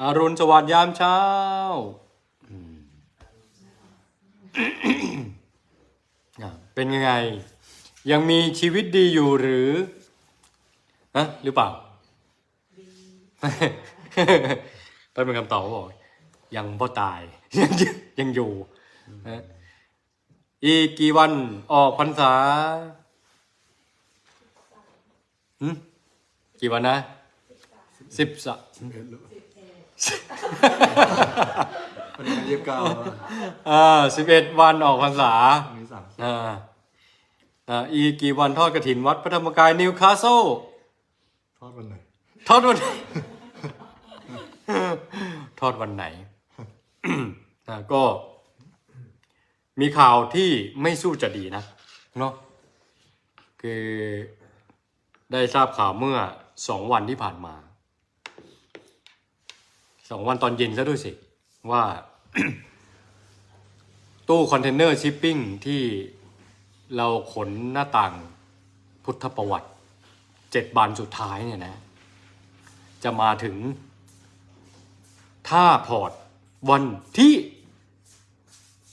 อารุณสวัสดิ์ยามเช้า เป็นยังไง ยังมีชีวิตดีอยู่หรือฮะหรือเปล่าต้องเป็นคำตอบเขาบอกยังพ่ตาย ยังยังอยู่ อีกกี่วันออกพรรษาหึกี่วันนะสิบสาม วันนี้ยี่สิบเก้าอ่าสิบเอ็ดวันออกพรรษาวันนี้สามอ่าอ่าอีกกี่วันทอดกระถินวัดพระธรรมกายนิวคาสเซิลทอดวันไหนทอดวันไหน ทอดวันไหน อ่าก็ มีข่าวที่ไม่สู้จะดีนะเนาะคือได้ทราบข่าวเมื่อสองวันที่ผ่านมา สองวันตอนเย็นซะด้วยสิ ว่า ตู้คอนเทนเนอร์ชิปปิ้งที่เราขนหน้าต่างพุทธประวัติเจ็ดบานสุดท้ายเนี่ยนะ จะมาถึง ท่าพอร์ตวันที่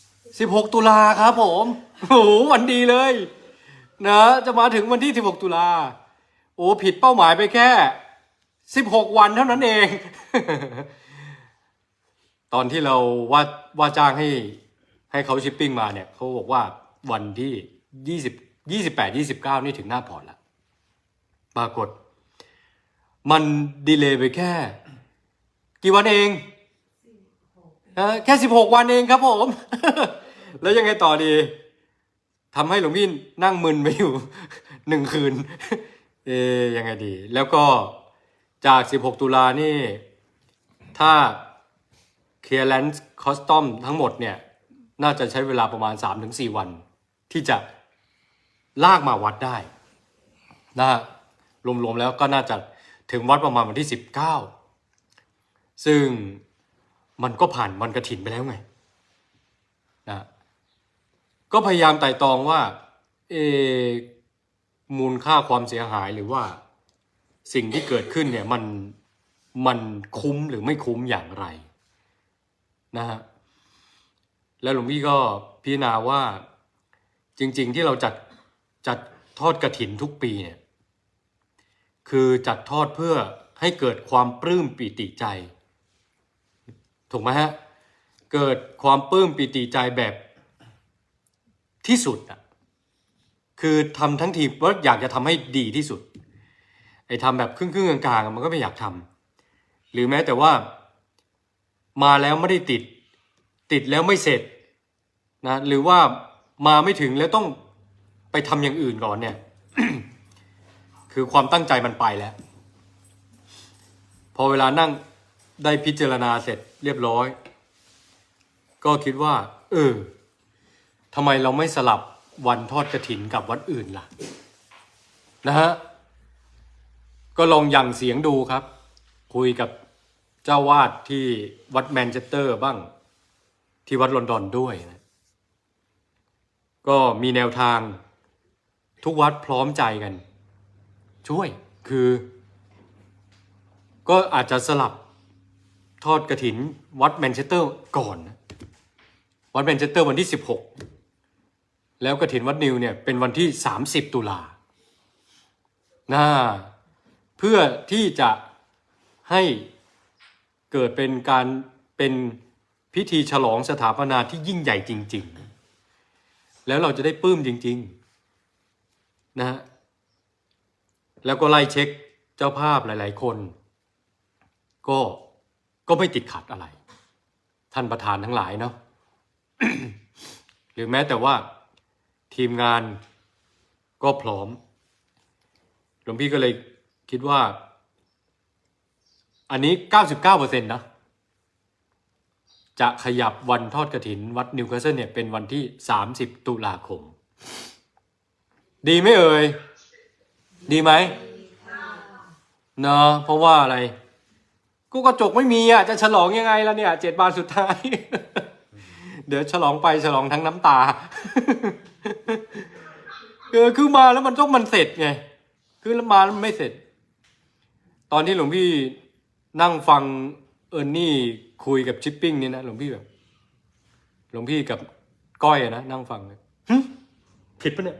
16 ตุลาครับผมโอ้วันดีเลย นะ จะมาถึงวันที่ 16 ตุลาโอ้ผิดเป้าหมายไปแค่ 16 วันเท่านั้นเอง ตอนที่เราว่าว่าจ้างให้ให้เขาชิปปิ้งมาเนี่ยเขาบอกว่าวันที่20 28 29นี่ถึงหน้าพอร์ตล้วปรากฏ มันดีเลย์ไปแค่ กี่วันเองเออแค่16วันเองครับผม แล้วยังไงต่อดีทำให้หลวงพี่นั่งมึนไปอยู่หนึ่งคืน เอ๊ยยังไงดี แล้วก็จาก16ตุลานี่ ถ้า clearance custom ทั้งหมดเนี่ยน่าจะใช้เวลาประมาณ 3-4 วัน ที่จะลากมาวัดได้นะฮะรวมๆแล้วก็น่าจะถึงวัดประมาณวันที่ 19 ซึ่งมันก็ผ่านวันกระถินไปแล้วไงนะก็พยายามไต่ตองว่าเออมูลค่าความเสียหายหรือว่าสิ่งที่เกิดขึ้นเนี่ยมันมันคุ้มหรือไม่คุ้มอย่างไร นะฮะแล้วหลวงพี่ก็พิจารณาว่าจริง ๆ ที่เราจัดจัดทอดกระถินทุกปีเนี่ยคือจัดทอดเพื่อให้เกิดความปลื้มปิติใจ ถูกไหมฮะ เกิดความปลื้มปิติใจแบบที่สุดอะคือทำทั้งทีว่าอยากจะทำให้ดีที่สุดไอ้ทำแบบครึ่งๆกลางๆมันก็ไม่อยากทำหรือแม้แต่ว่า มาแล้วไม่ได้ติด ติดแล้วไม่เสร็จนะหรือว่ามาไม่ถึงแล้วต้องไปทำอย่างอื่นก่อนเนี่ย คือความตั้งใจมันไปแล้ว พอเวลานั่งได้พิจารณาเสร็จเรียบร้อย ก็คิดว่า เออทำไมเราไม่สลับวันทอดกระถินกับวัดอื่นล่ะ นะฮะ ก็ลองยังเสียงดูครับ คุยกับ เจ้าวาดที่วัดแมนเชสเตอร์บ้างที่วัดลอนดอนด้วยนะก็มีแนวทางทุกวัดพร้อมใจกัน ช่วยคือ ก็อาจจะสลับทอดกระถินวัดแมนเชสเตอร์ก่อนนะวัดแมนเชสเตอร์วันที่ 16 แล้วกระถินวัดนิวเนี่ยเป็นวันที่ 30 ตุลานะเพื่อที่จะให้ เกิดเป็นการเป็นพิธีฉลองสถาปนาที่ยิ่งใหญ่จริง ๆ แล้วเราจะได้ปลื้มจริง ๆ นะฮะ แล้วก็ไล่เช็คเจ้าภาพหลาย ๆ คน ก็ก็ไม่ติดขัดอะไร ท่านประธานทั้งหลายเนาะหรือแม้แต่ว่าทีมงานก็พร้อมหลวงพี่ก็เลยคิดว่า อันนี้ 99%นะ จะขยับวันทอดกระถิน วัดนิวคาสเซิลเนี่ยเป็นวันที่ 30 ตุลาคม ดีไหมเอ่ย ดีไหมเนาะเพราะว่าอะไร กูกระจกไม่มีอะ จะฉลองยังไงล่ะเนี่ยเจ็ดบานสุดท้าย เดี๋ยวฉลองไปฉลองทั้งน้ำตาเออคือมาแล้วมันต้องมันเสร็จไง คือมาแล้วมันไม่เสร็จ ตอนที่หลวงพี่ นั่งฟังเออนี่คุยกับชิปปิ้งนี่นะหลวงพี่แบบหลวงพี่กับก้อยอะนะนั่งฟังเลยหึผิดปะเนี่ย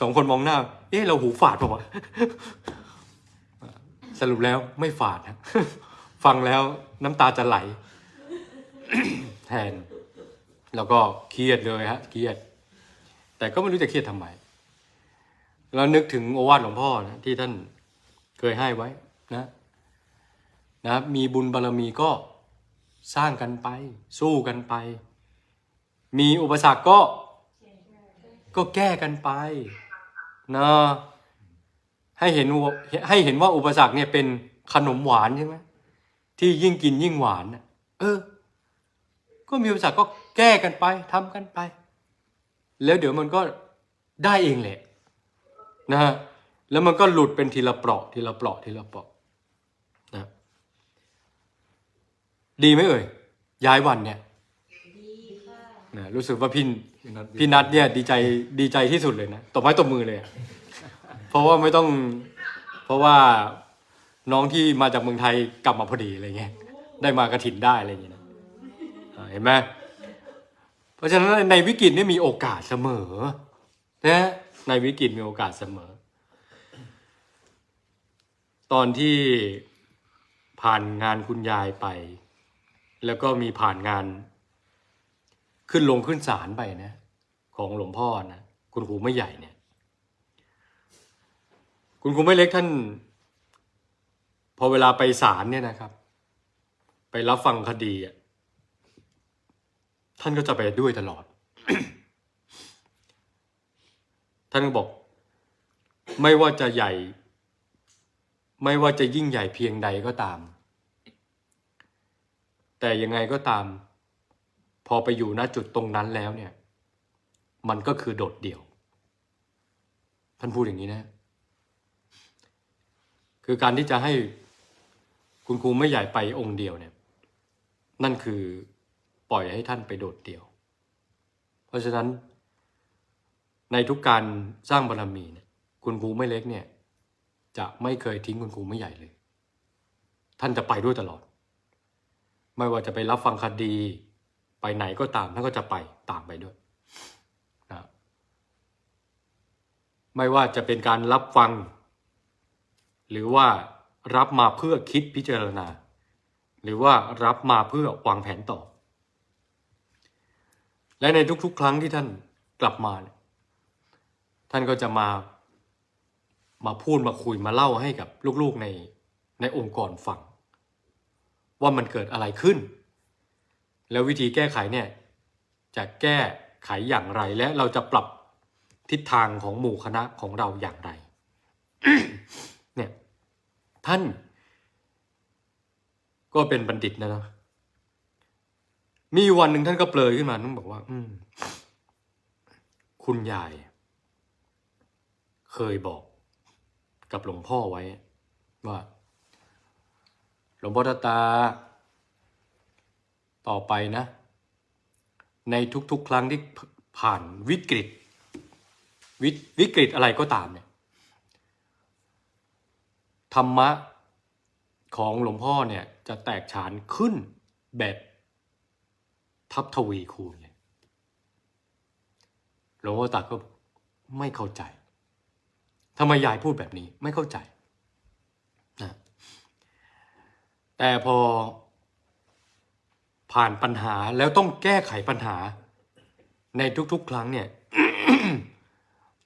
สองคนมองหน้า เอ๊ะเราหูฝาดปะวะสรุปแล้วไม่ฝาดนะฟังแล้วน้ำตาจะไหล แทน แล้วก็เครียดเลยฮะเครียด แต่ก็ไม่รู้จะเครียดทำไมแล้วนึกถึงโอวาทหลวงพ่อนะที่ท่านเคยให้ไว้นะ นะมีบุญบารมีก็สร้างกันไป สู้กันไป มีอุปสรรคก็ก็แก้กันไปนะให้เห็นให้เห็นว่าอุปสรรคเนี่ยเป็นขนมหวานใช่ไหมที่ยิ่งกินยิ่งหวานน่ะเออ ก็มีอุปสรรคก็แก้กันไปทำกันไป แล้วเดี๋ยวมันก็ได้เองแหละนะฮะแล้วมันก็หลุดเป็นทีละเปราะทีละเปราะทีละเปราะ ดีไหมเอ่ยย้ายวันเนี่ยนะรู้สึกว่าพี่พี่นัทพี่นัทเนี่ยดีใจดีใจที่สุดเลยนะตบไม้ตบมือเลยอะเพราะว่าไม่ต้อง เพราะว่าน้องที่มาจากเมืองไทยกลับมาพอดีอะไรเงี้ยได้มากระถินได้อะไรอย่างเงี้ยนะอ่าเห็นไหมเพราะฉะนั้นในวิกฤตเนี่ยมีโอกาสเสมอนะในวิกฤตมีโอกาสเสมอ ตอนที่ผ่านงานคุณยายไป แล้วก็มีผ่านงาน ขึ้นลงขึ้นศาลไปนะ ของหลวงพ่อนะคุณครูไม่ใหญ่เนี่ย คุณครูไม่เล็กท่าน พอเวลาไปศาลเนี่ยนะครับ ไปรับฟังคดีอะท่านก็จะไปด้วยตลอด ท่านก็บอก ไม่ว่าจะใหญ่ ไม่ว่าจะยิ่งใหญ่เพียงใดก็ตาม แต่ยังไงก็ตาม พอไปอยู่ณจุดตรงนั้นแล้วเนี่ย มันก็คือโดดเดี่ยว ท่านพูดอย่างนี้นะ คือการที่จะให้คุณครูไม่ใหญ่ไปองค์เดียวเนี่ย นั่นคือปล่อยให้ท่านไปโดดเดี่ยว เพราะฉะนั้น ในทุกการสร้างบารรมีเนี่ย คุณครูไม่เล็กเนี่ย จะไม่เคยทิ้งคุณครูไม่ใหญ่เลย ท่านจะไปด้วยตลอด ไม่ว่าจะไปรับฟังคดีไปไหนก็ตามท่านก็จะไปตามไปด้วยนะไม่ว่าจะเป็นการรับฟัง หรือว่ารับมาเพื่อคิดพิจารณา หรือว่ารับมาเพื่อวางแผนต่อ และในทุกๆ ครั้งที่ท่านกลับมาเนี่ยท่านก็จะมามาพูดมาคุยมาเล่าให้กับลูกๆในในองค์กรฟัง ว่ามันเกิดอะไรขึ้น แล้ววิธีแก้ไขเนี่ยจะแก้ไขอย่างไรและเราจะปรับทิศทางของหมู่คณะของเราอย่างไรเนี่ยท่านก็เป็นบัณฑิตนะนะมีวันหนึ่งท่านก็เปลยขึ้นมาท่านบอกว่า อืคุณยาย เคยบอกกับหลวงพ่อไว้ว่า หลวงพ่อตาตา ต่อไปนะ ในทุกๆ ครั้งที่ผ่านวิกฤตววิกฤตอะไรก็ตามเนี่ยธรรมะของหลวงพ่อเนี่ยจะแตกฉานขึ้นแบบทับทวีคูณเลยหลวงพ่อตาก็ไม่เข้าใจทำไมยายพูดแบบนี้ไม่เข้าใจนะ แต่พอ ผ่านปัญหาแล้วต้องแก้ไขปัญหา ในทุกๆ ครั้งเนี่ย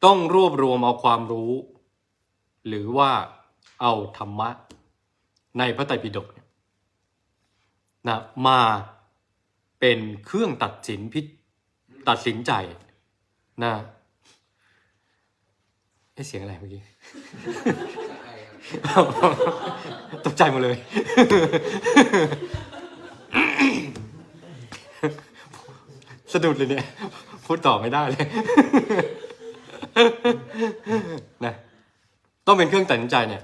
ต้องรวบรวมเอาความรู้ หรือว่าเอาธรรมะ ในพระไตรปิฎกเนี่ยนะมาเป็นเครื่องตัดสินพิตัดสินใจนะเสียงอะไรเมื่อกี้ ตกใจหมดเลย สะดุดเลยเนี่ย พูดต่อไม่ได้เลย นะ ต้องเป็นเครื่องตัดสินใจเนี่ย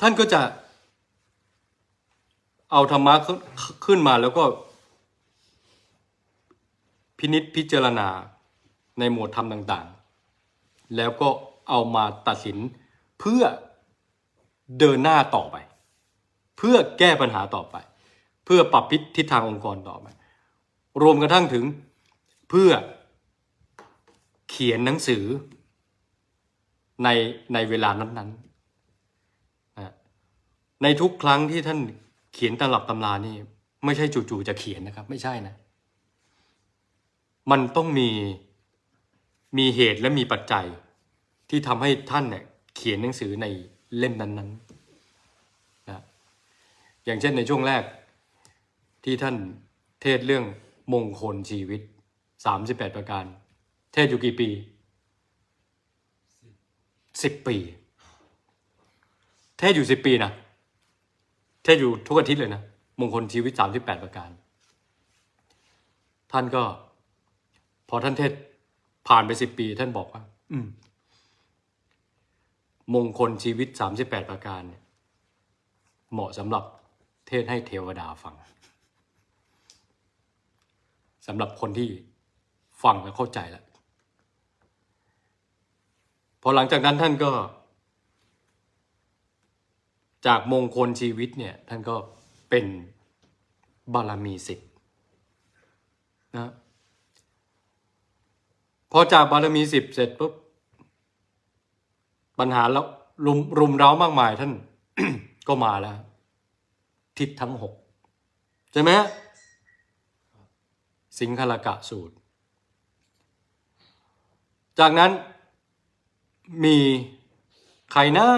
ท่านก็จะ เอาธรรมะขึ้นมาแล้วก็ พินิษพิจารณาในหมวดธรรมต่าง ๆ แล้วก็เอามาตัดสินเพื่อ เดินหน้าต่อไป เพื่อแก้ปัญหาต่อไป เพื่อปรับพิษทิศทางองค์กรต่อไป รวมกระทั่งถึงเพื่อเขียนหนังสือในในเวลานั้นๆนะในทุกครั้งที่ท่านเขียนตำรับตำรานี่ ไม่ใช่จู่ๆจะเขียนนะครับ ไม่ใช่นะ มันต้องมีมีเหตุและมีปัจจัยที่ทำให้ท่านเนี่ยเขียนหนังสือใน เล่มนั้นๆนะอย่างเช่นในช่วงแรกที่ท่านเทศเรื่องมงคลชีวิต 38 ประการ เทศอยู่กี่ปีสิบปี เทศอยู่สิบปีนะ เทศอยู่ทุกอาทิตย์เลยนะ มงคลชีวิต 38 ประการ ท่านก็ พอท่านเทศผ่านไปสิบปี ท่านบอกว่า อืม มงคลชีวิต 38 ประการเนี่ยเหมาะสำหรับเทศให้เทวดาฟังสำหรับคนที่ฟังแล้วเข้าใจแล้วพอหลังจากนั้นท่านก็ จากมงคลชีวิตเนี่ยท่านก็เป็นบารมีสิบนะพอจากบารมีสิบเสร็จปุ๊บ ปัญหาแล้วรุมรุมเร้ามากมายท่านก็มาแล้ว ทิศทั้งหกใช่ไหมสิงคลกะสูตร จากนั้นมีใครหน้า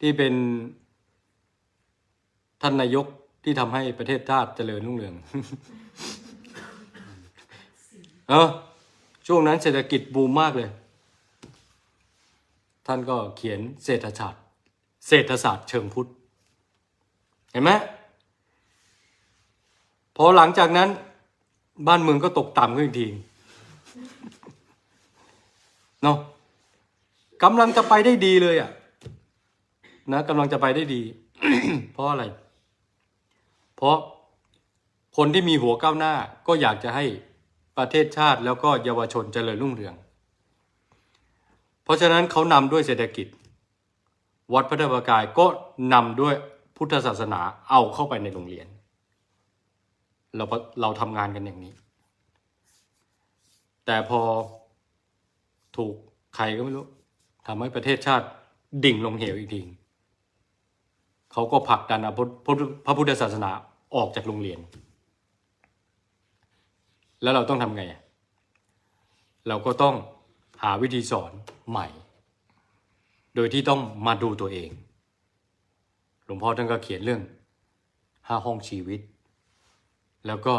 ที่เป็นท่านนายกที่ทำให้ประเทศชาติเจริญรุ่งเรือง เออช่วงนั้นเศรษฐกิจบูมมากเลย ท่านก็เขียนเศรษฐศาสตร์ เศรษฐศาสตร์เชิงพุทธ เห็นไหมพอหลังจากนั้นบ้านเมืองก็ตกต่ำขึ้นอีกทีเนาะกำลังจะไปได้ดีเลยอะ่ะนะกำลังจะไปได้ดี เพราะอะไร เพราะคนที่มีหัวก้าวหน้าก็อยากจะให้ประเทศชาติแล้วก็เยาวชนเจริญรุ่งเรือง เพราะฉะนั้นเขานำด้วยเศรษฐกิจ วัดพระธรรมกายก็นำด้วยพุทธศาสนาเอาเข้าไปในโรงเรียน เราเราทำงานกันอย่างนี้ แต่พอถูกใครก็ไม่รู้ทำให้ประเทศชาติดิ่งลงเหวอีกทีเขาก็ผลักดันเอาพุทธพุทธพระพุทธศาสนาออกจากโรงเรียน แล้วเราต้องทำไง เราก็ต้อง หาวิธีสอนใหม่ โดยที่ต้องมาดูตัวเอง หลวงพ่อท่านก็เขียนเรื่องห้าห้องชีวิต แล้วก็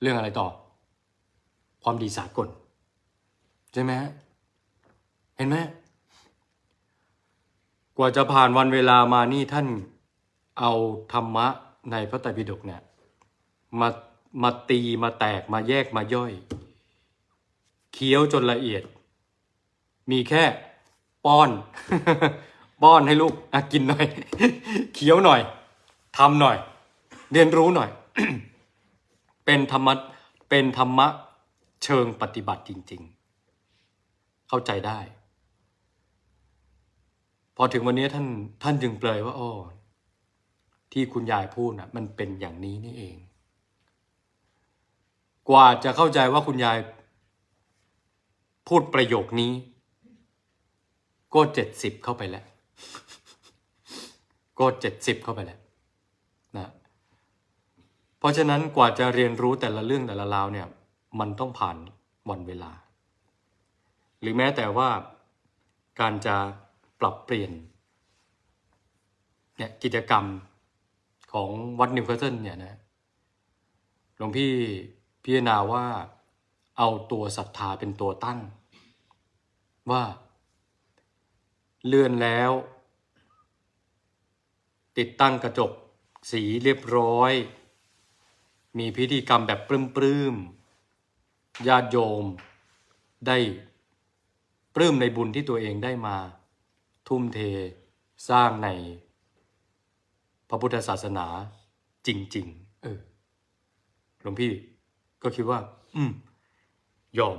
เรื่องอะไรต่อ ความดีสากล ใช่ไหมฮะ เห็นไหมกว่าจะผ่านวันเวลามานี่ท่านเอาธรรมะในพระไตรปิฎกเนี่ยมามาตีมาแตกมาแยกมาย่อย เคี้ยวจนละเอียด มีแค่ป้อน ป้อนให้ลูกอะกินหน่อย เคี้ยวหน่อยทำหน่อย เรียนรู้หน่อย เป็นธรรมะเป็นธรรมะเชิงปฏิบัติจริง ๆ เข้าใจได้ พอถึงวันนี้ท่านท่านจึงเปลยว่าอ๋อที่คุณยายพูดนะมันเป็นอย่างนี้นี่เอง กว่าจะเข้าใจว่าคุณยาย พูดประโยคนี้ ก็เจ็ดสิบเข้าไปแล้ว ก็เจ็ดสิบเข้าไปแล้วนะเพราะฉะนั้นกว่าจะเรียนรู้แต่ละเรื่องแต่ละราวเนี่ย มันต้องผ่านวันเวลา หรือแม้แต่ว่าการจะปรับเปลี่ยนเนี่ยกิจกรรมของวัดนิวคาสเซิลเนี่ยนะหลวงพี่พิจารณาว่า เอาตัวศรัทธาเป็นตัวตั้ง ว่า เลื่อนแล้ว ติดตั้งกระจกสีเรียบร้อย มีพิธีกรรมแบบปลื้มๆญาติโยม ได้ปลื้มในบุญที่ตัวเองได้มา ทุ่มเทสร้างใน พระพุทธศาสนาจริง ๆ เออหลวงพี่ก็คิดว่า อืม ยอม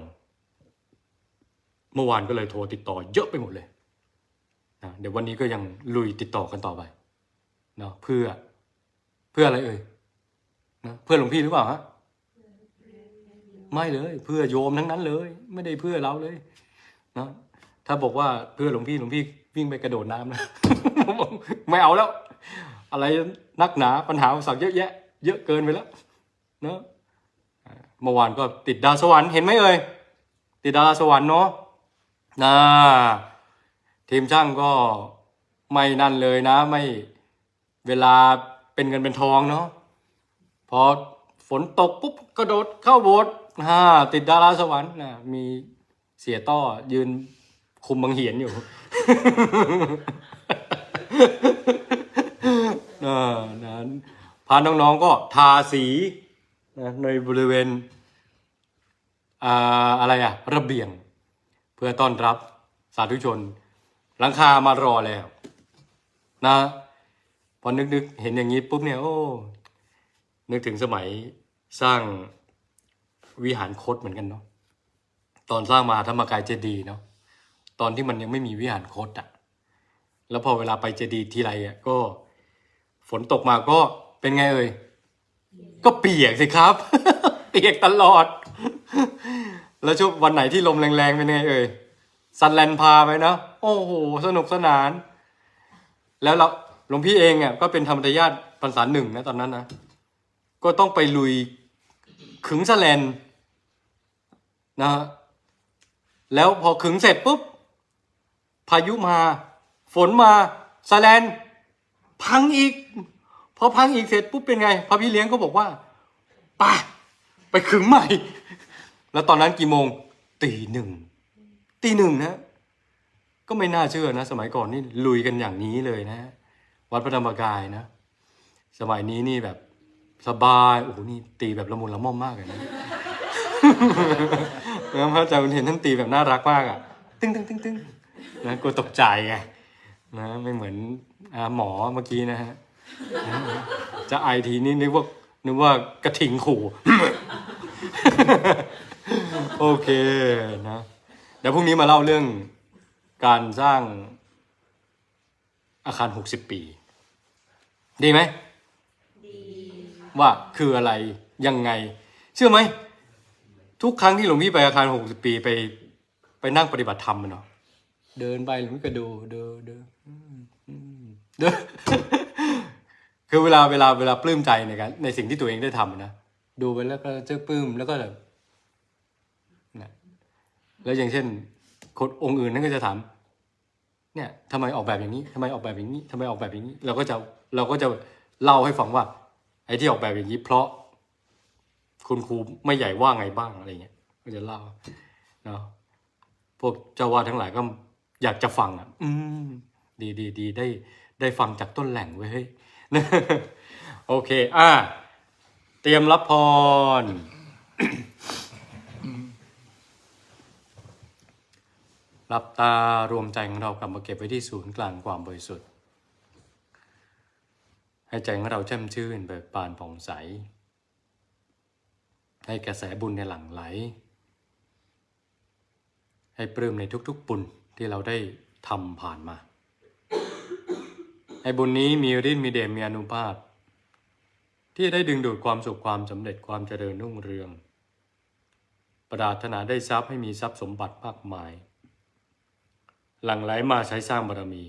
เมื่อวานก็เลยโทรติดต่อเยอะไปหมดเลยนะเดี๋ยววันนี้ก็ยังลุยติดต่อกันต่อไปเนาะเพื่อเพื่ออะไรเอ่ยนะเพื่อหลวงพี่หรือเปล่าฮะไม่เลย เพื่อโยมทั้งนั้นเลย ไม่ได้เพื่อเราเลยนะถ้าบอกว่าเพื่อหลวงพี่หลวงพี่วิ่งไปกระโดดน้ำนะไม่เอาแล้ว อะไรนักหนาปัญหาอุปสรรคเยอะแยะ เยอะเกินไปแล้วเนอะ เมื่อวานก็ติดดาวสวรรค์เห็นไหมเอ่ยติดดาวสวรรค์เนาะนะทีมช่างก็ไม่นั่นเลยนะ ไม่เวลาเป็นเงินเป็นทองเนาะพอฝนตกปุ๊บกระโดดเข้าโบสถ์ฮ่าติดดาราสวรรค์นะมีเสียต้อยืนคุมบังเหียนอยู่นั้นพาน้องๆก็ทาสี นะในบริเวณอ่าอะไรอะระเบียง เพื่อต้อนรับสาธุชน หลังคามารอแล้ว นะพอนึกๆเห็นอย่างนี้ปุ๊บเนี่ยโอ้นึกถึงสมัยสร้างวิหารคตเหมือนกันเนาะตอนสร้างมาธรรมกายเจดีเนาะตอนที่มันยังไม่มีวิหารคตอะแล้วพอเวลาไปเจดีทีไรอะก็ ฝนตกมาก็เป็นไงเอ่ย ก็เปียกสิครับ เปียกตลอด แล้วช่วงวันไหนที่ลมแรงๆเป็นไงเอ่ยซันแลนพาไปเนาะโอ้โหสนุกสนาน แล้วเราหลวงพี่เองอะก็เป็นธรรมทายาทพรรษาหนึ่งนะตอนนั้นนะก็ต้องไปลุยขึงสแลนนะฮะแล้วพอขึงเสร็จปุ๊บ พายุมา ฝนมาสแลนพังอีก พอพังอีกเสร็จปุ๊บเป็นไงพระพี่เลี้ยงก็บอกว่าไปไปขึงใหม่ แล้วตอนนั้นกี่โมงตีหนึ่งตีหนึ่งนะ ก็ไม่น่าเชื่อนะ สมัยก่อนนี่ลุยกันอย่างนี้เลยนะ วัดพระธรรมกายนะ สมัยนี้นี่แบบสบายโอ้โหนี่ตีแบบละมุนละม่อมมากเลยนะแล้วพระอาจารย์เห็นท่านตีแบบน่ารักมากอะ ตึ้งตึ้งตึ้งตึ้งนะกลัวตกใจไงนะไม่เหมือนหมอเมื่อกี้นะฮะนะ จะไอทีนี่นึกว่านึกว่ากระทิงขู่ โอเคนะเดี๋ยวพรุ่งนี้มาเล่าเรื่องการสร้างอาคารหกสิบปี ดีไหมว่าคืออะไรยังไง เชื่อไหม ทุกครั้งที่หลวงพี่ไปอาคารหกสิบปีไป ไปนั่งปฏิบัติธรรมอะเนาะเดินไปหลวงพี่ก็ดูเดินเดินอืมอืมเดิน คือเวลาเวลาเวลาปลื้มใจในการในสิ่งที่ตัวเองได้ทำนะดูไปแล้วก็เจะปลื้มแล้วก็แบบนะแล้วอย่างเช่นคนองค์อื่นนั่นก็จะถามเนี่ยทำไมออกแบบอย่างนี้ทำไมออกแบบอย่างนี้ทำไมออกแบบอย่างนี้ เราก็จะเราก็จะเล่าให้ฟังว่า ไอ้ที่ออกแบบอย่างนี้ เพราะ คุณครูไม่ใหญ่ว่าไงบ้างอะไรเงี้ยก็จะเล่าเนาะพวกเจ้าวาดทั้งหลายก็อยากจะฟังอะ อืม ดีดีดีได้ ได้ฟังจากต้นแหล่งเว้เฮ้ย โอเค อะ เตรียมรับพร รับตารวมใจของเรากลับมาเก็บไว้ที่ศูนย์กลางความบริสุทธิ์ ให้ใจของเราแช่มชื่นเบิกบานผ่องใส ให้กระแสบุญในหลั่งไหล ให้ปลื้มในทุกๆบุญที่เราได้ทำผ่านมา ให้บุญนี้มีฤทธิ์มีเดชมีอนุภาพ ที่ได้ดึงดูดความสุขความสำเร็จความเจริญรุ่งเรือง ปรารถนาได้ทรัพย์ให้มีทรัพย์สมบัติมากมาย หลั่งไหลมาใช้สร้างบารมี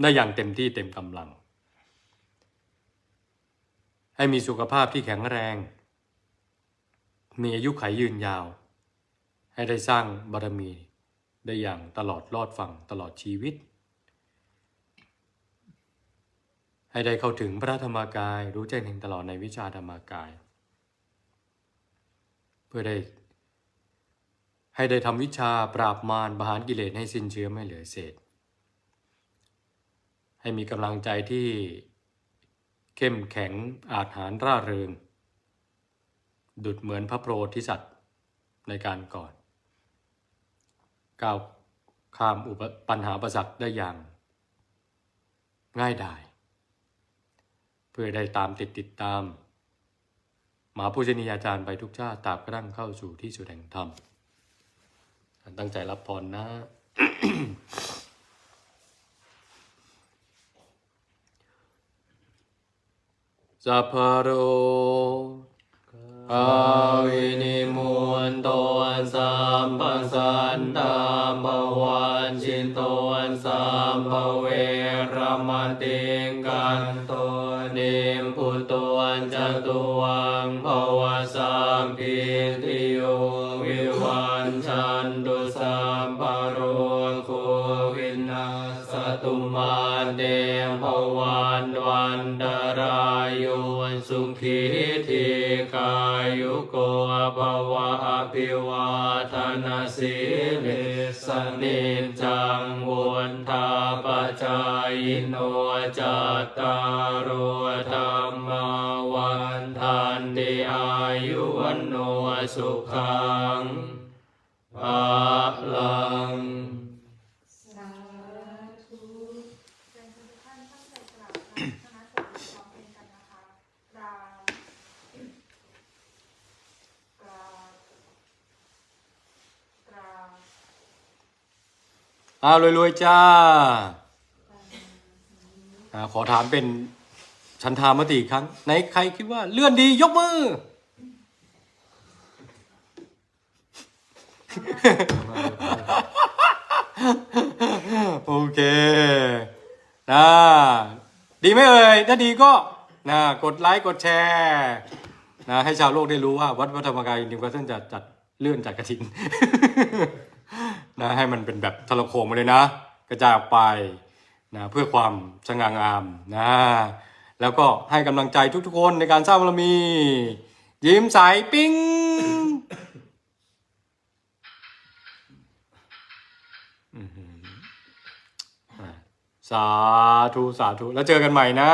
ได้อย่างเต็มที่เต็มกำลัง ให้มีสุขภาพที่แข็งแรง มีอายุขัยยืนยาว ให้ได้สร้างบารมีได้อย่างตลอดรอดฝั่งตลอดชีวิต ให้ได้เข้าถึงพระธรรมกาย รู้แจ้งแห่งตลอดในวิชาธรรมกาย เพื่อได้ให้ได้ทำวิชาปราบมารบหารกิเลสให้สิ้นเชื้อไม่เหลือเศษ ให้มีกำลังใจที่เข้มแข็งอาจหารร่าเริง ดุดเหมือนพระโพธิสัตว์ในการก่อน ก้าวข้ามอุปปัญหาประสักได้อย่างง่ายดาย พื่อได้ตามติดติดตามมหาผู้ชนียาจารย์ไปทุกชาติตราบกระทั่งเข้าสู่ที่สุดแห่งธรรมตั้งใจรับพรนะ สัพพะโรอาวินิมุนโตนสัมปัสสันตามภวันชินโตนสัมภเวรมติงกันโต วะอภิวาทนาสิลิสนิจังวุนทาปจายโนจัตตารุธรรมวันทันติอายุวันโนสุขังภาลัง สาธุเชิญทุกท่านตั้งใจกราบพระคณะสงฆ์พร้อมเพรียงกันนะคะกราบกราบกราบ อ้าวรวยๆจ้าอ่าขอถามเป็นชันทามติอีกครั้งไหนใครคิดว่า เลื่อนดียกมือ โอเคนะดีไหมเอ่ยถ้าดีก็นะกดไลค์กดแชร์นะให้ชาวโลกได้รู้ว่า วัดพระธรรมกายนิวคาสเซิลจะจัดเลื่อนจัดกระถิน นะให้มันเป็นแบบทรโคงมาเลยนะ กระจายออกไปนะเพื่อความสง่างามนะแล้วก็ให้กำลังใจทุกๆคนในการสร้างบารมี ยิ้มใสปิ้งสาธุ สาธุ แล้วเจอกันใหม่นะ